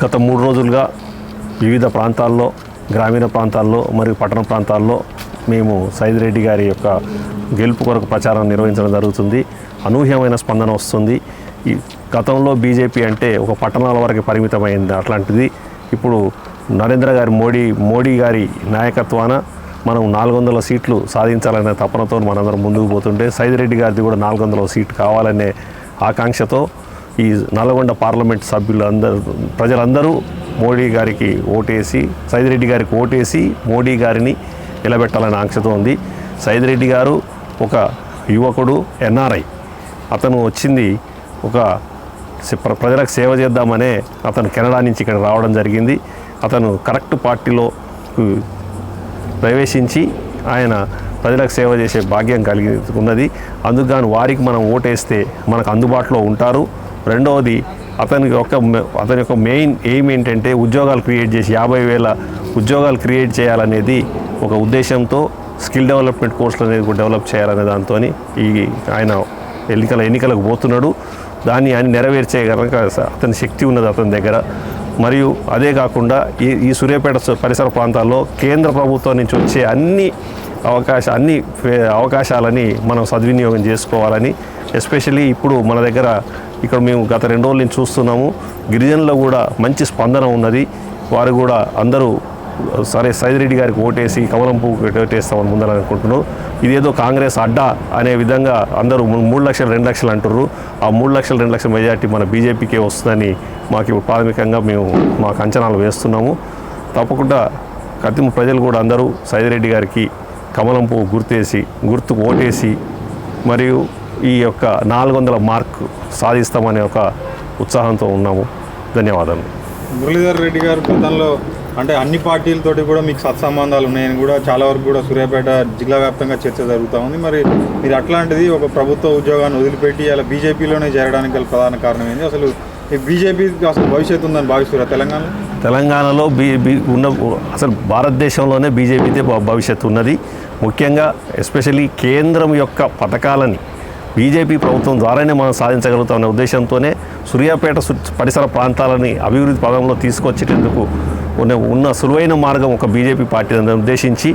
గత మూడు రోజులుగా వివిధ ప్రాంతాల్లో గ్రామీణ ప్రాంతాల్లో మరియు పట్టణ ప్రాంతాల్లో మేము సైదిరెడ్డి గారి యొక్క గెలుపు కొరకు ప్రచారం నిర్వహించడం జరుగుతుంది. అనూహ్యమైన స్పందన వస్తుంది. ఈ గతంలో బీజేపీ అంటే ఒక పట్టణాల వరకు పరిమితమైంది అట్లాంటిది. ఇప్పుడు నరేంద్ర గారి మోడీ మోడీ గారి నాయకత్వాన మనం నాలుగు వందల సీట్లు సాధించాలనే తపనతో మనందరం ముందుకు పోతుంటే సైదిరెడ్డి గారిది కూడా నాలుగు వందల సీట్ కావాలనే ఆకాంక్షతో ఈ నల్గొండ పార్లమెంట్ సభ్యులు అందరూ ప్రజలందరూ మోడీ గారికి ఓటేసి సైదిరెడ్డి గారికి ఓటేసి మోడీ గారిని నిలబెట్టాలనే ఆంక్షతో ఉంది. సైదిరెడ్డి గారు ఒక యువకుడు ఎన్ఆర్ఐ. అతను వచ్చింది ఒక ప్ర- ప్రజలకు సేవ చేద్దామనే అతను కెనడా నుంచి ఇక్కడ రావడం జరిగింది. అతను కరెక్ట్ పార్టీలో ప్రవేశించి ఆయన ప్రజలకు సేవ చేసే భాగ్యం కలిగి ఉన్నది. అందుకు గాను వారికి మనం ఓటేస్తే మనకు అందుబాటులో ఉంటారు. రెండవది అతనికి ఒక మె- అతని యొక్క మెయిన్ ఎయిమ్ ఏంటంటే ఉద్యోగాలు క్రియేట్ చేసి యాభై వేల ఉద్యోగాలు క్రియేట్ చేయాలనేది ఒక ఉద్దేశంతో స్కిల్ డెవలప్మెంట్ కోర్సులు అనేది కూడా డెవలప్ చేయాలనే దాంతో ఈ ఆయన ఎన్నికల ఎన్నికలకు పోతున్నాడు. దాన్ని ఆయన నెరవేర్చే కనుక అతని శక్తి ఉన్నది అతని దగ్గర. మరియు అదే కాకుండా ఈ ఈ సూర్యాపేట పరిసర ప్రాంతాల్లో కేంద్ర ప్రభుత్వం నుంచి వచ్చే అన్ని అవకాశ అన్ని అవకాశాలని మనం సద్వినియోగం చేసుకోవాలని ఎస్పెషల్లీ ఇప్పుడు మన దగ్గర ఇక్కడ మేము గత రెండు రోజుల నుంచి చూస్తున్నాము. గిరిజనుల్లో కూడా మంచి స్పందన ఉన్నది. వారు కూడా అందరూ సరే సైదిరెడ్డి గారికి ఓటేసి కమలం పువ్వు ఓటేస్తామని ముందర అనుకుంటున్నారు. ఇదేదో కాంగ్రెస్ అడ్డా అనే విధంగా అందరూ మూడు లక్షలు రెండు లక్షలు అంటుర్రు. ఆ మూడు లక్షలు రెండు లక్షల మెజార్టీ మన బీజేపీకే వస్తుందని మాకు ఇప్పుడు ప్రాథమికంగా మేము మాకు అంచనాలు వేస్తున్నాము. తప్పకుండా కత్తిమ ప్రజలు కూడా అందరూ సైదిరెడ్డి గారికి కమలం పువ్వు గుర్తేసి గుర్తుకు ఓటేసి మరియు ఈ యొక్క నాలుగు వందల మార్క్ సాధిస్తామనే ఒక ఉత్సాహంతో ఉన్నాము. ధన్యవాదాలు. మురళీధర్ రెడ్డి గారు గతంలో అంటే అన్ని పార్టీలతోటి కూడా మీకు సత్సంబంధాలు ఉన్నాయని కూడా చాలా వరకు కూడా సూర్యాపేట జిల్లా వ్యాప్తంగా చర్చ జరుగుతూ ఉంది. మరి మీరు అట్లాంటిది ఒక ప్రభుత్వ ఉద్యోగాన్ని వదిలిపెట్టి అలా బీజేపీలోనే చేరడానికి గల ప్రధాన కారణం ఏంది? అసలు ఈ బీజేపీకి అసలు భవిష్యత్తు ఉందని భావిస్తున్నారు తెలంగాణలో? తెలంగాణలో బీ బీ ఉన్న అసలు భారతదేశంలోనే బీజేపీతే భవిష్యత్తు ఉన్నది. ముఖ్యంగా ఎస్పెషల్లీ కేంద్రం యొక్క పథకాలని బీజేపీ ప్రభుత్వం ద్వారానే మనం సాధించగలుగుతామనే ఉద్దేశంతోనే సూర్యాపేట పరిసర ప్రాంతాలని అభివృద్ధి పదంలో తీసుకొచ్చేటందుకు ఉన్న ఉన్న సులువైన మార్గం ఒక బీజేపీ పార్టీ ఉద్దేశించి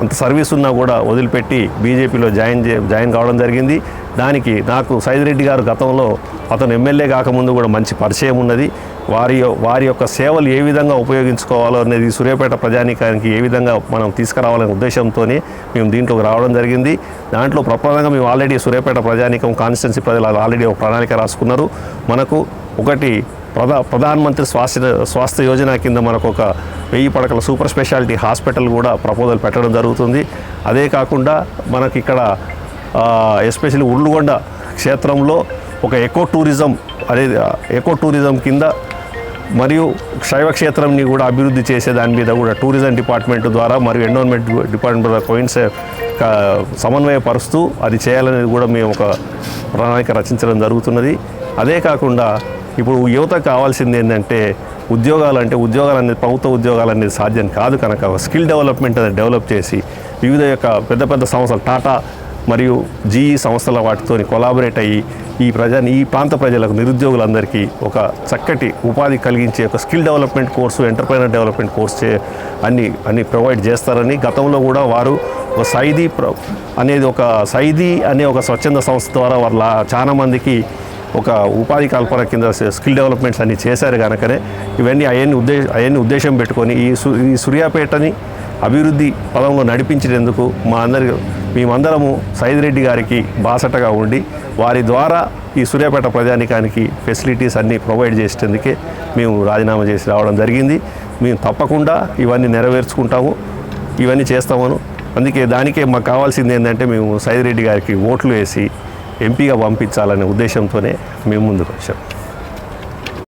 అంత సర్వీస్ ఉన్నా కూడా వదిలిపెట్టి బీజేపీలో జాయిన్ చే జాయిన్ కావడం జరిగింది. దానికి నాకు సైదిరెడ్డి గారు గతంలో అతను ఎమ్మెల్యే కాకముందు కూడా మంచి పరిచయం ఉన్నది. వారి వారి యొక్క సేవలు ఏ విధంగా ఉపయోగించుకోవాలో అనేది సూర్యాపేట ప్రజానీకానికి ఏ విధంగా మనం తీసుకురావాలనే ఉద్దేశంతోనే మేము దీంట్లోకి రావడం జరిగింది. దాంట్లో ప్రప్రదంగా మేము ఆల్రెడీ సూర్యాపేట ప్రజానీకం కాన్స్టిట్యున్సీ ప్రజలు ఆల్రెడీ ఒక ప్రణాళిక రాసుకున్నారు. మనకు ఒకటి ప్రధా ప్రధానమంత్రి స్వాస్థ్య స్వాస్థ్య యోజన కింద మనకు ఒక వెయ్యి పడకల సూపర్ స్పెషాలిటీ హాస్పిటల్ కూడా ప్రపోజల్ పెట్టడం జరుగుతుంది. అదే కాకుండా మనకి ఇక్కడ ఎస్పెషల్లీ ఉర్లుగొండ క్షేత్రంలో ఒక ఎకో టూరిజం అనేది ఎకో టూరిజం కింద మరియు శైవ క్షేత్రంని కూడా అభివృద్ధి చేసే దాని మీద కూడా టూరిజం డిపార్ట్మెంట్ ద్వారా మరియు ఎన్విరాన్మెంట్ డిపార్ట్మెంట్ ద్వారా కోయిన్స్ సమన్వయపరుస్తూ అది చేయాలనేది కూడా మేము ఒక ప్రణాళిక రచించడం జరుగుతున్నది. అదే కాకుండా ఇప్పుడు యువత కావాల్సింది ఏంటంటే ఉద్యోగాలు అంటే ఉద్యోగాలు అనేది ప్రభుత్వ ఉద్యోగాలు అనేది సాధ్యం కాదు కనుక స్కిల్ డెవలప్మెంట్ అనేది డెవలప్ చేసి వివిధ యొక్క పెద్ద పెద్ద సంస్థలు టాటా మరియు జీఈ సంస్థల వాటితో కొలాబరేట్ అయ్యి ఈ ప్రజా ఈ ప్రాంత ప్రజలకు నిరుద్యోగులందరికీ ఒక చక్కటి ఉపాధి కలిగించే ఒక skill development course entrepreneur development course చే అన్ని అన్ని ప్రొవైడ్ చేస్తారని గతంలో కూడా వారు ఒక సైదీ ప్ర అనేది ఒక సైదీ అనే ఒక స్వచ్ఛంద సంస్థ ద్వారా వాళ్ళ చాలా మందికి ఒక ఉపాధి కల్పన కింద స్కిల్ డెవలప్మెంట్స్ అన్ని చేశారు కనుకనే ఇవన్నీ అవన్నీ ఉద్దేశ అవన్నీ ఉద్దేశం పెట్టుకొని ఈ సు ఈ సూర్యాపేటని అభివృద్ధి పదంలో నడిపించేందుకు మా అందరి మేమందరము సైదిరెడ్డి గారికి బాసటగా ఉండి వారి ద్వారా ఈ సూర్యాపేట ప్రజానికానికి ఫెసిలిటీస్ అన్నీ ప్రొవైడ్ చేసేందుకే మేము రాజీనామా చేసి రావడం జరిగింది. మేము తప్పకుండా ఇవన్నీ నెరవేర్చుకుంటాము ఇవన్నీ చేస్తామను. అందుకే దానికే మాకు కావాల్సింది ఏంటంటే మేము సైదిరెడ్డి గారికి ఓట్లు వేసి ఎంపీగా పంపించాలనే ఉద్దేశంతోనే మేము ముందుకు వచ్చాం.